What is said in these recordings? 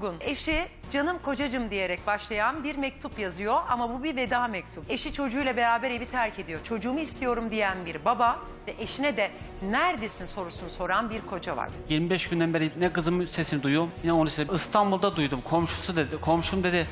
Gun. Eşi canım kocacım diyerek başlayan bir mektup yazıyor ama bu bir veda mektup. Eşi çocuğuyla beraber evi terk ediyor. Çocuğumu istiyorum diyen bir baba ve eşine de neredesin sorusunu soran bir koca var. 25 günden beri ne kızımın sesini duyuyorum ne onu sesini. İstanbul'da duydum. Komşusu dedi. Komşum dedi.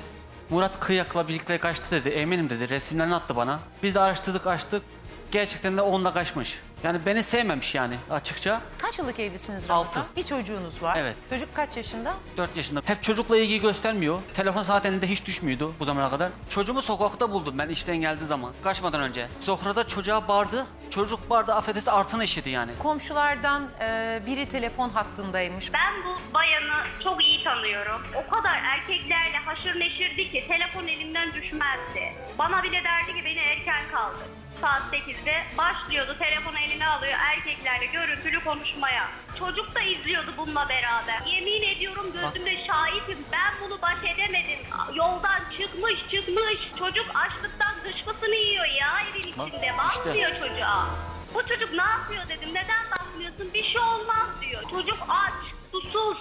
Murat Kıyak'la birlikte kaçtı dedi. Eminim dedi. Resimlerini attı bana. Biz de araştırdık açtık. Gerçekten de onunla kaçmış. Yani beni sevmemiş yani açıkça. Kaç yıllık evlisiniz Ramazan? Altı. Bir çocuğunuz var. Evet. Çocuk kaç yaşında? 4 yaşında. Hep çocukla ilgi göstermiyor. Telefon zaten elinde hiç düşmüyordu bu zamana kadar. Çocuğumu sokakta buldum ben işten geldiği zaman. Kaçmadan önce. Sofrada çocuğa bağırdı. Çocuk bağırdı affedersin artın eşidi yani. Komşulardan e, biri telefon hattındaymış. Ben bu bayanı çok iyi tanıyorum. O kadar erkeklerle haşır neşirdi ki telefon elimden düşmezdi. Bana bile derdi ki beni erken kaldır. Saat 8'de başlıyordu telefonu eline alıyor erkeklerle görüntülü konuşmaya. Çocuk da izliyordu bununla beraber. Yemin ediyorum gözümde şahitim. Ben bunu baş edemedim. Yoldan çıkmış çıkmış. Çocuk açlıktan dışkısını yiyor ya evin içinde. Bakmıyor çocuğa. Bu çocuk ne yapıyor dedim. Neden bakmıyorsun? Bir şey olmaz diyor. Çocuk aç, susuz.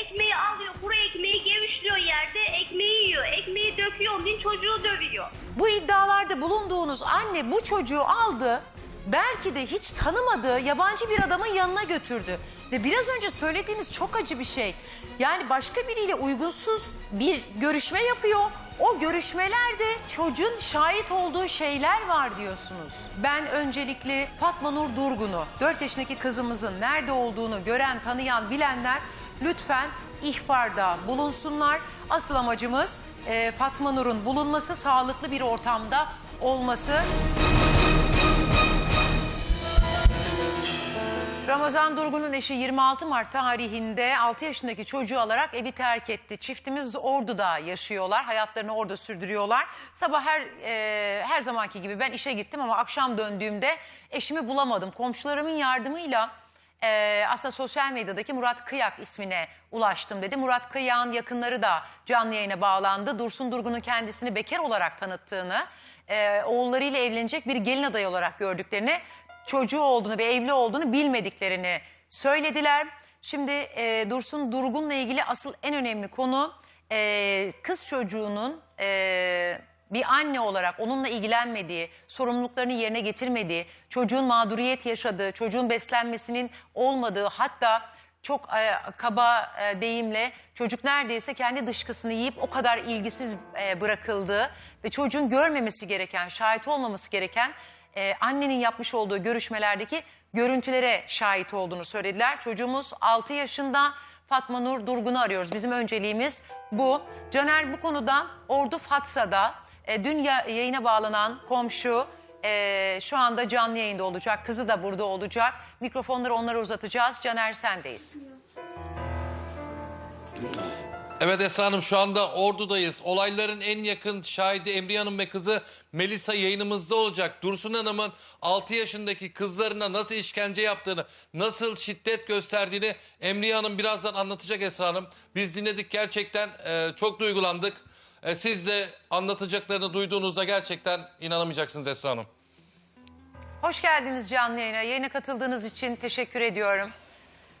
Ekmeği alıyor, kuru ekmeği gevişliyor yerde, ekmeği yiyor. Ekmeği döküyor, onun çocuğu dövüyor. Bu iddialarda bulunduğunuz anne bu çocuğu aldı. Belki de hiç tanımadığı yabancı bir adamın yanına götürdü. Ve biraz önce söylediğiniz çok acı bir şey. Yani başka biriyle uygunsuz bir görüşme yapıyor. O görüşmelerde çocuğun şahit olduğu şeyler var diyorsunuz. Ben öncelikle Fatma Nur Durgun'u, 4 yaşındaki kızımızın nerede olduğunu gören, tanıyan, bilenler lütfen ihbarda bulunsunlar. Asıl amacımız e, Fatma Nur'un bulunması, sağlıklı bir ortamda olması. Ramazan Durgun'un eşi 26 Mart tarihinde 6 yaşındaki çocuğu alarak evi terk etti. Çiftimiz Ordu'da yaşıyorlar. Hayatlarını orada sürdürüyorlar. Sabah her e, her zamanki gibi ben işe gittim ama akşam döndüğümde eşimi bulamadım. Komşularımın yardımıyla e, aslında sosyal medyadaki Murat Kıyak ismine ulaştım dedi. Murat Kıyak'ın yakınları da canlı yayına bağlandı. Dursun Durgun'un kendisini bekar olarak tanıttığını, e, oğullarıyla evlenecek bir gelin adayı olarak gördüklerini, çocuğu olduğunu ve evli olduğunu bilmediklerini söylediler. Şimdi e, Dursun Durgun'la ilgili asıl en önemli konu e, kız çocuğunun e, bir anne olarak onunla ilgilenmediği, sorumluluklarını yerine getirmediği, çocuğun mağduriyet yaşadığı, çocuğun beslenmesinin olmadığı hatta çok e, kaba e, deyimle çocuk neredeyse kendi dışkısını yiyip o kadar ilgisiz e, bırakıldığı ve çocuğun görmemesi gereken, şahit olmaması gereken e, annenin yapmış olduğu görüşmelerdeki görüntülere şahit olduğunu söylediler. Çocuğumuz 6 yaşında Fatma Nur Durgun'u arıyoruz. Bizim önceliğimiz bu. Caner bu konuda Ordu Fatsa'da e, dün ya- yayına bağlanan komşu e, şu anda canlı yayında olacak. Kızı da burada olacak. Mikrofonları onlara uzatacağız. Caner sendeyiz. Evet Esra Hanım şu anda Ordu'dayız. Olayların en yakın şahidi Emriye Hanım ve kızı Melisa yayınımızda olacak. Dursun Hanım'ın 6 yaşındaki kızlarına nasıl işkence yaptığını, nasıl şiddet gösterdiğini Emriye Hanım birazdan anlatacak Esra Hanım. Biz dinledik gerçekten e, çok duygulandık. E, siz de anlatacaklarını duyduğunuzda gerçekten inanamayacaksınız Esra Hanım. Hoş geldiniz canlı yayına. Yayına katıldığınız için teşekkür ediyorum.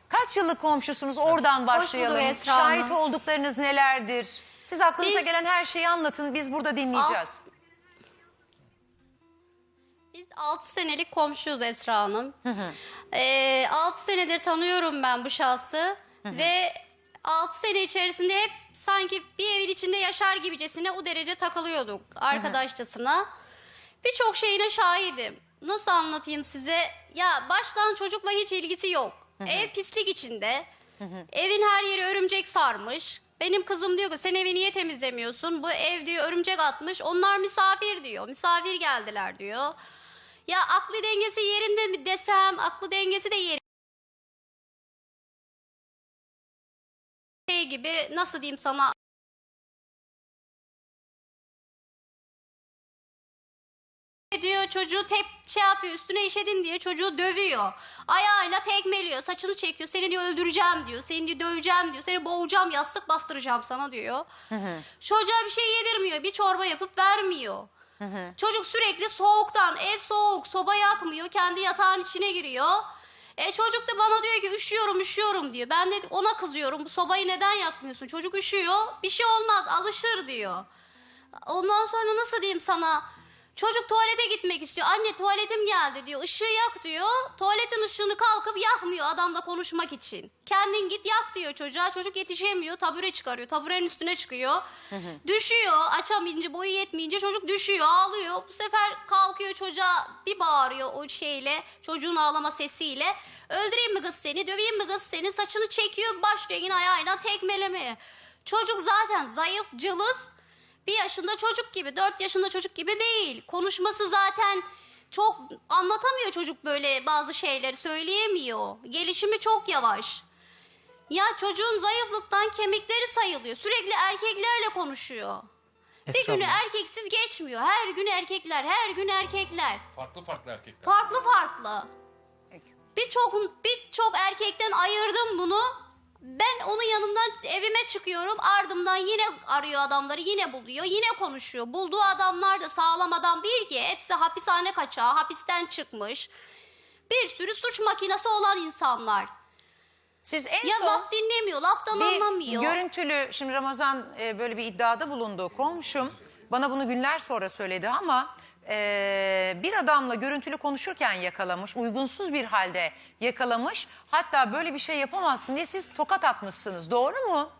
Kaç yıllık komşusunuz? Oradan başlayalım. bulduk Esra Hanım. Şahit olduklarınız nelerdir? Siz aklınıza Biz- gelen her şeyi anlatın. Biz burada dinleyeceğiz. Biz 6 senelik komşuyuz Esra Hanım. Ee, 6 senedir tanıyorum ben bu şahsı. Ve 6 sene içerisinde hep sanki bir evin içinde yaşar gibicesine o derece takılıyorduk arkadaşçasına. Birçok şeyine şahidim. Nasıl anlatayım size? Ya baştan çocukla hiç ilgisi yok. Ev pislik içinde. Evin her yeri örümcek sarmış. Benim kızım diyor ki sen evi niye temizlemiyorsun? Bu ev diyor örümcek atmış. Onlar misafir diyor. Misafir geldiler diyor. Ya aklı dengesi yerinde mi desem aklı dengesi de yerinde. Şey gibi nasıl diyeyim sana diyor çocuğu tep şey yapıyor üstüne işedin diye çocuğu dövüyor. Ayağıyla tekmeliyor saçını çekiyor seni diyor öldüreceğim diyor seni diyor döveceğim diyor seni boğacağım yastık bastıracağım sana diyor. Çocuğa bir şey yedirmiyor bir çorba yapıp vermiyor. Çocuk sürekli soğuktan ev soğuk soba yakmıyor kendi yatağın içine giriyor. E çocuk da bana diyor ki üşüyorum üşüyorum diyor. Ben de ona kızıyorum bu sobayı neden yakmıyorsun? Çocuk üşüyor bir şey olmaz alışır diyor. Ondan sonra nasıl diyeyim sana? Çocuk tuvalete gitmek istiyor. Anne tuvaletim geldi diyor. Işığı yak diyor. Tuvaletin ışığını kalkıp yakmıyor adamla konuşmak için. Kendin git yak diyor çocuğa. Çocuk yetişemiyor. Tabure çıkarıyor. Taburenin üstüne çıkıyor. düşüyor. Açamayınca boyu yetmeyince çocuk düşüyor. Ağlıyor. Bu sefer kalkıyor çocuğa bir bağırıyor o şeyle. Çocuğun ağlama sesiyle. Öldüreyim mi kız seni? Döveyim mi kız seni? Saçını çekiyor. Başlıyor yine ayağıyla tekmelemeye. Çocuk zaten zayıf, cılız. Bir yaşında çocuk gibi, dört yaşında çocuk gibi değil. Konuşması zaten çok anlatamıyor çocuk böyle bazı şeyleri söyleyemiyor. Gelişimi çok yavaş. Ya çocuğun zayıflıktan kemikleri sayılıyor. Sürekli erkeklerle konuşuyor. Bir günü erkeksiz geçmiyor. Her gün erkekler, her gün erkekler. Farklı farklı erkekler. Farklı farklı. Birçok birçok erkekten ayırdım bunu. Ben onun yanından evime çıkıyorum. Ardımdan yine arıyor adamları, yine buluyor, yine konuşuyor. Bulduğu adamlar da sağlam adam değil ki. Hepsi hapishane kaçağı, hapisten çıkmış. Bir sürü suç makinesi olan insanlar. Siz en Ya son laf dinlemiyor, laftan bir anlamıyor. görüntülü şimdi Ramazan e, böyle bir iddiada bulundu. Komşum bana bunu günler sonra söyledi ama e, bir adamla görüntülü konuşurken yakalamış. Uygunsuz bir halde yakalamış. Hatta böyle bir şey yapamazsın diye siz tokat atmışsınız. Doğru mu?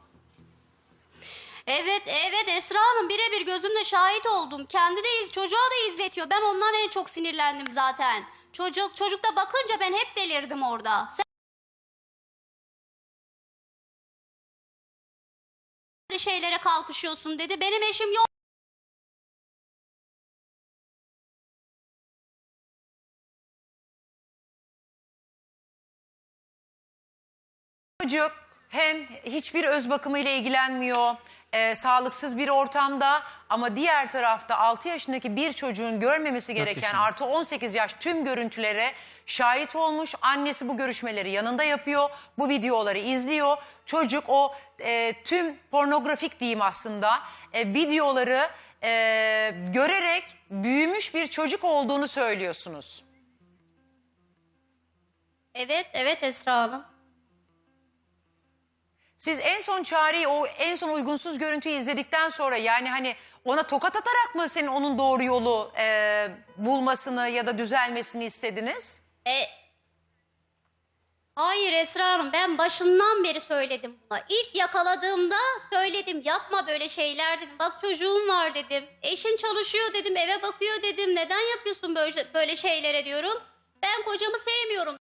Evet evet Esra Hanım birebir gözümle şahit oldum. Kendi de iz- çocuğa da izletiyor. Ben ondan en çok sinirlendim zaten. Çocuk çocukta bakınca ben hep delirdim orada. Sen şeylere kalkışıyorsun dedi. Benim eşim yok. Çocuk hem hiçbir öz bakımıyla ilgilenmiyor, e, sağlıksız bir ortamda ama diğer tarafta 6 yaşındaki bir çocuğun görmemesi gereken yaşında. artı 18 yaş tüm görüntülere şahit olmuş. Annesi bu görüşmeleri yanında yapıyor, bu videoları izliyor. Çocuk o e, tüm pornografik diyeyim aslında e, videoları e, görerek büyümüş bir çocuk olduğunu söylüyorsunuz. Evet evet Esra Hanım. Siz en son çareyi o en son uygunsuz görüntüyü izledikten sonra yani hani ona tokat atarak mı senin onun doğru yolu e, bulmasını ya da düzelmesini istediniz? E, hayır Esra Hanım ben başından beri söyledim buna. İlk yakaladığımda söyledim yapma böyle şeyler dedim. Bak çocuğum var dedim. Eşin çalışıyor dedim eve bakıyor dedim. Neden yapıyorsun böyle, böyle şeylere diyorum. Ben kocamı sevmiyorum.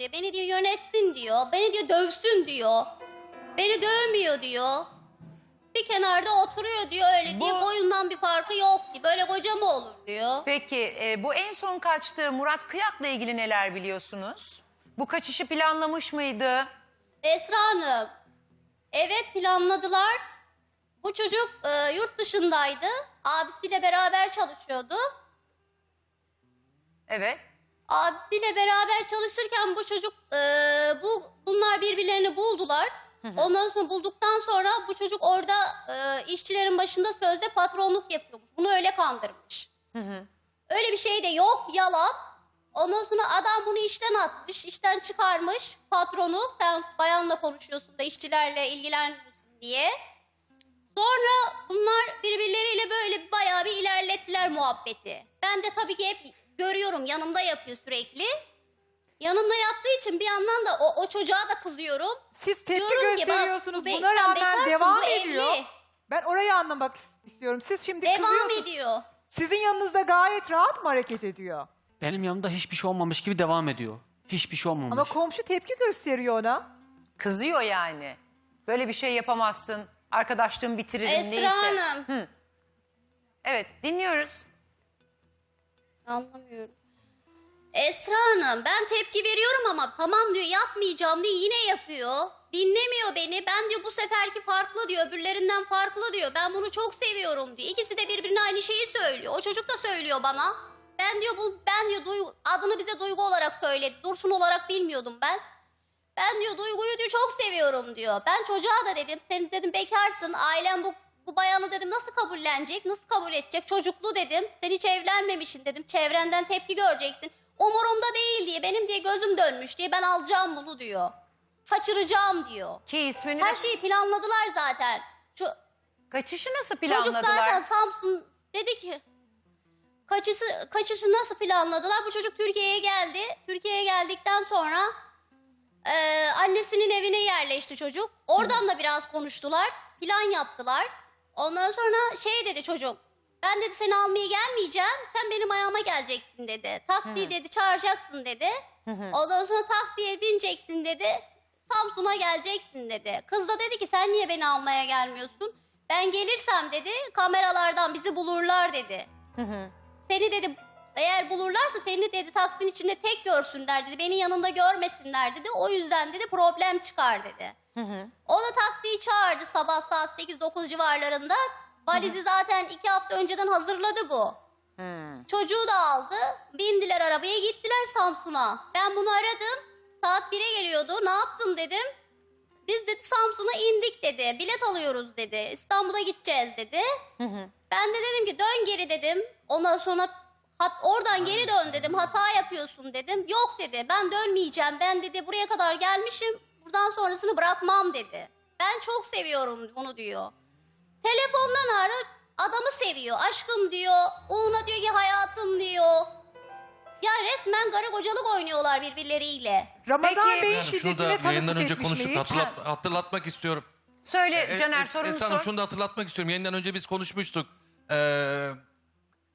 Diyor. Beni diyor yönetsin diyor. Beni diyor dövsün diyor. Beni dövmüyor diyor. Bir kenarda oturuyor diyor öyle diyor. Bu- Boyundan bir farkı yok diyor. Böyle koca mı olur diyor. Peki e, bu en son kaçtığı Murat Kıyak'la ilgili neler biliyorsunuz? Bu kaçışı planlamış mıydı? Esra Hanım. Evet planladılar. Bu çocuk e, yurt dışındaydı. Abisiyle beraber çalışıyordu. Evet. Abisiyle beraber çalışırken bu çocuk e, bu bunlar birbirlerini buldular. Ondan sonra bulduktan sonra bu çocuk orada e, işçilerin başında sözde patronluk yapıyormuş. Bunu öyle kandırmış. Öyle bir şey de yok yalan. Ondan sonra adam bunu işten atmış, işten çıkarmış patronu. Sen bayanla konuşuyorsun da işçilerle ilgilenmiyorsun diye. Sonra bunlar birbirleriyle böyle bayağı bir ilerlettiler muhabbeti. Ben de tabii ki hep görüyorum yanımda yapıyor sürekli. Yanımda yaptığı için bir yandan da o, o çocuğa da kızıyorum. Siz tepki Diyorum ki bak, gösteriyorsunuz. bu be- Buna sen rağmen bekarsın, devam bu ediyor. evli. Ben orayı anlamak is- istiyorum. Siz şimdi Devam kızıyorsunuz. ediyor. Sizin yanınızda gayet rahat mı hareket ediyor? Benim yanımda hiçbir şey olmamış gibi devam ediyor. Hiçbir şey olmamış. Ama komşu tepki gösteriyor ona. Kızıyor yani. Böyle bir şey yapamazsın. Arkadaşlığımı bitiririm Esra neyse. Hanım. Evet dinliyoruz. Anlamıyorum. Esra Hanım ben tepki veriyorum ama tamam diyor yapmayacağım diye yine yapıyor. Dinlemiyor beni. Ben diyor bu seferki farklı diyor. Öbürlerinden farklı diyor. Ben bunu çok seviyorum diyor. İkisi de birbirine aynı şeyi söylüyor. O çocuk da söylüyor bana. Ben diyor bu ben diyor duygu, adını bize duygu olarak söyledi. Dursun olarak bilmiyordum ben. Ben diyor duyguyu diyor çok seviyorum diyor. Ben çocuğa da dedim sen dedim bekarsın ailen bu Bu bayanı dedim nasıl kabullenecek, nasıl kabul edecek? Çocuklu dedim. Sen hiç evlenmemişsin dedim. Çevrenden tepki göreceksin. Umurumda değil diye benim diye gözüm dönmüş diye ben alacağım bunu diyor. Kaçıracağım diyor. Ki ismini Her de şeyi planladılar zaten. Ço- kaçışı nasıl Çocuk zaten planladılar? Samsun dedi ki kaçışı, kaçışı nasıl planladılar? Bu çocuk Türkiye'ye geldi. Türkiye'ye geldikten sonra e, annesinin evine yerleşti çocuk. Oradan da biraz konuştular. Plan yaptılar. Ondan sonra şey dedi çocuk. Ben dedi seni almaya gelmeyeceğim. Sen benim ayağıma geleceksin dedi. Taksiyi dedi çağıracaksın dedi. Ondan sonra taksiye bineceksin dedi. Samsun'a geleceksin dedi. Kız da dedi ki sen niye beni almaya gelmiyorsun? Ben gelirsem dedi kameralardan bizi bulurlar dedi. Seni dedi eğer bulurlarsa seni dedi taksinin içinde tek görsünler dedi. Beni yanında görmesinler dedi. O yüzden dedi problem çıkar dedi. O da taksiyi çağırdı sabah saat 8-9 civarlarında. Valizi zaten iki hafta önceden hazırladı bu. Çocuğu da aldı. Bindiler arabaya gittiler Samsun'a. Ben bunu aradım. Saat 1'e geliyordu. Ne yaptın dedim. Biz dedi Samsun'a indik dedi. Bilet alıyoruz dedi. İstanbul'a gideceğiz dedi. Ben de dedim ki dön geri dedim. Ondan sonra hat, oradan geri dön dedim. Hata yapıyorsun dedim. Yok dedi. Ben dönmeyeceğim. Ben dedi buraya kadar gelmişim. Buradan sonrasını bırakmam dedi. Ben çok seviyorum bunu diyor. Telefondan ara adamı seviyor. Aşkım diyor. Ona diyor ki hayatım diyor. Ya resmen karı kocalık oynuyorlar birbirleriyle. Ramazan Peki- Bey'in Yani şunu da şiddetine tanıklık yayından önce etmiş konuştuk. Hatırlat, hatırlatmak istiyorum. Söyle E, Caner Es- sorunu Esra Hanım sor. şunu da hatırlatmak istiyorum. Yayından önce biz konuşmuştuk. Ee,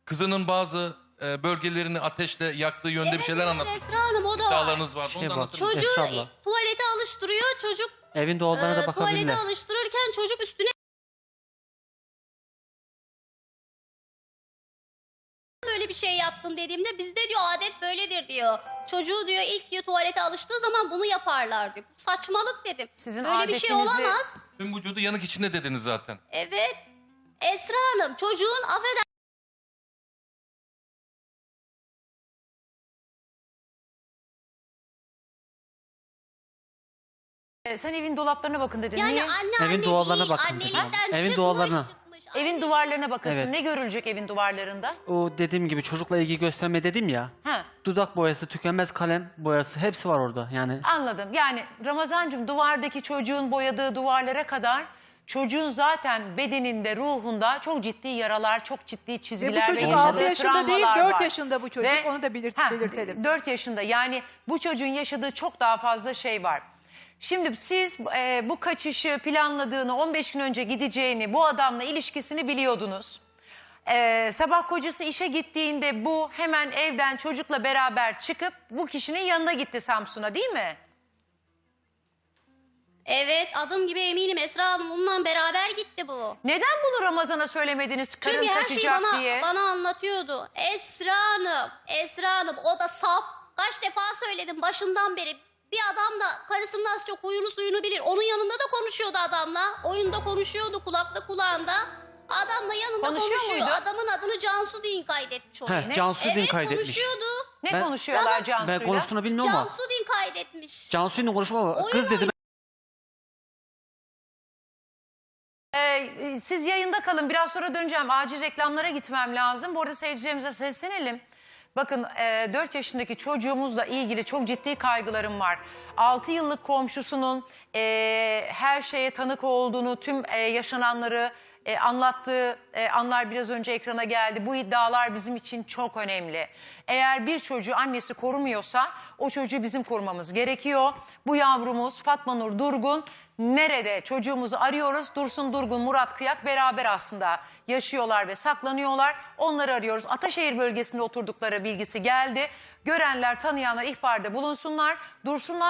kızının bazı e, bölgelerini ateşle yaktığı yönde bir şeyler Evet, anlattı. Esra Hanım o da var. İddialarınız vardı. Şey Onu da. Çocuğu Esra abla. tuvalete alıştırıyor. Çocuk Evin dolabına e, da tuvalete bakabilirler. alıştırırken çocuk üstüne böyle bir şey yaptın dediğimde bizde diyor adet böyledir diyor. Çocuğu diyor ilk diyor tuvalete alıştığı zaman bunu yaparlar diyor. Bu saçmalık dedim. Sizin böyle bir şey adetinizi- olamaz. Tüm vücudu yanık içinde dediniz zaten. Evet. Esra Hanım çocuğun affeder E, Sen evin dolaplarına bakın dedin. yani Niye? anne Evin duvarlarına değil, bakın dedim. annelikten Evin çıkmış, duvarlarına. çıkmış. Evin Anne- duvarlarına bakasın. Evet. Ne görülecek evin duvarlarında? O dediğim gibi çocukla ilgi gösterme dedim ya. Ha. Dudak boyası, tükenmez kalem boyası hepsi var orada. Yani Anladım. Yani Ramazancığım duvardaki çocuğun boyadığı duvarlara kadar çocuğun zaten bedeninde, ruhunda çok ciddi yaralar, çok ciddi Ve bu çizgiler ve, çocuk yaşadığı 6 yaşında değil travmalar 4 var. yaşında bu çocuk. Ve- Onu da belirt, Ha, belirtelim. 4 yaşında yani bu çocuğun yaşadığı çok daha fazla şey var. Şimdi siz e, bu kaçışı planladığını, 15 gün önce gideceğini, bu adamla ilişkisini biliyordunuz. E, sabah kocası işe gittiğinde bu hemen evden çocukla beraber çıkıp bu kişinin yanına gitti Samsun'a değil mi? Evet adım gibi eminim Esra Hanım onunla beraber gitti bu. Neden bunu Ramazan'a söylemediniz karın Çünkü her şeyi kaçacak bana, diye? bana anlatıyordu. Esra Hanım, Esra Hanım o da saf. Kaç defa söyledim başından beri. Bir adam da karısının az çok huyunu suyunu bilir. Onun yanında da konuşuyordu adamla. Oyunda konuşuyordu kulakta kulağında. Adamla yanında Konuşuyor konuşuyor. muydu? Adamın adını Cansu Din kaydetmiş oraya. Heh, Cansu Din evet, kaydetmiş. konuşuyordu. Ne Ben- konuşuyorlar Cansu'yla? ben konuştuğunu bilmiyorum ama Cansu Din kaydetmiş. Cansu'yla konuşma ama kız dedi. Ee, siz yayında kalın. Biraz sonra döneceğim. Acil reklamlara gitmem lazım. Bu arada seyircilerimize seslenelim. Bakın e, 4 yaşındaki çocuğumuzla ilgili çok ciddi kaygılarım var. 6 yıllık komşusunun e, her şeye tanık olduğunu, tüm e, yaşananları e, anlattığı e, anlar biraz önce ekrana geldi. Bu iddialar bizim için çok önemli. Eğer bir çocuğu annesi korumuyorsa o çocuğu bizim korumamız gerekiyor. Bu yavrumuz Fatma Nur Durgun nerede çocuğumuzu arıyoruz. Dursun Durgun, Murat Kıyak beraber aslında yaşıyorlar ve saklanıyorlar. Onları arıyoruz. Ataşehir bölgesinde oturdukları bilgisi geldi. Görenler, tanıyanlar ihbarda bulunsunlar. Dursun'dan